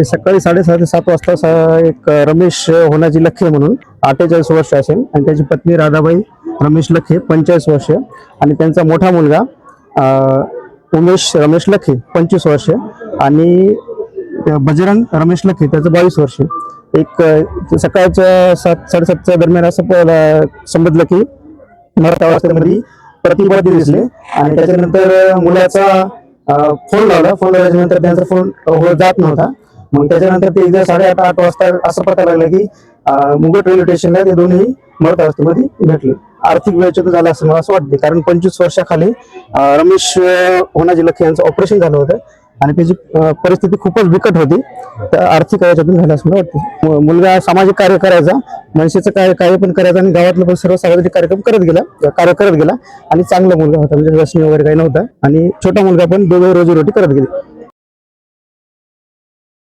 हे सकाळी साडेसहा ते सात वाजता स- एक रमेश होनाजी लखे म्हणून अठ्ठेचाळीस वर्ष असेल. आणि त्याची पत्नी राधाबाई रमेश लखे पंचेचाळीस वर्ष. आणि त्यांचा मोठा मुलगा उमेश रमेश लखे पंचवीस वर्ष. आणि बजरंग रमेश लखे त्याचं बावीस वर्ष. एक सकाळच्या सात साडेसातच्या दरम्यान असं प- समजलं की मराठा प्रतिभा प्रतिबाधी दिसले. आणि त्याच्यानंतर मुलाचा फोन लावला. फोन लावल्याच्या नंतर त्यांचा फोन जात नव्हता. मग त्याच्यानंतर ते एकदा साडेआठ आठ वाजता असं पता लागलं की मुंबई रेल्वे स्टेशनला ते दोन्ही मरत अवस्थेमध्ये भेटले. आर्थिक वेळचित झालं असं मला असं वाटते कारण पंचवीस वर्षाखाली रमेश होनाजी लखे यांचं ऑपरेशन झालं होतं आणि त्याची परिस्थिती खूपच बिकट होती. तर आर्थिक याच्यातून झालं असं मला वाटतं मुलगा सामाजिक कार्य करायचा मनसेचं कार्य कार्य पण करायचं आणि गावातलं पण सर्व सार्वजनिक कार्यक्रम करत गेला कार्य करत गेला आणि चांगला मुलगा होता. म्हणजे व्यसनी वगैरे काही नव्हता. आणि छोटा मुलगा पण दोघे रोजी रोटी करत गेली.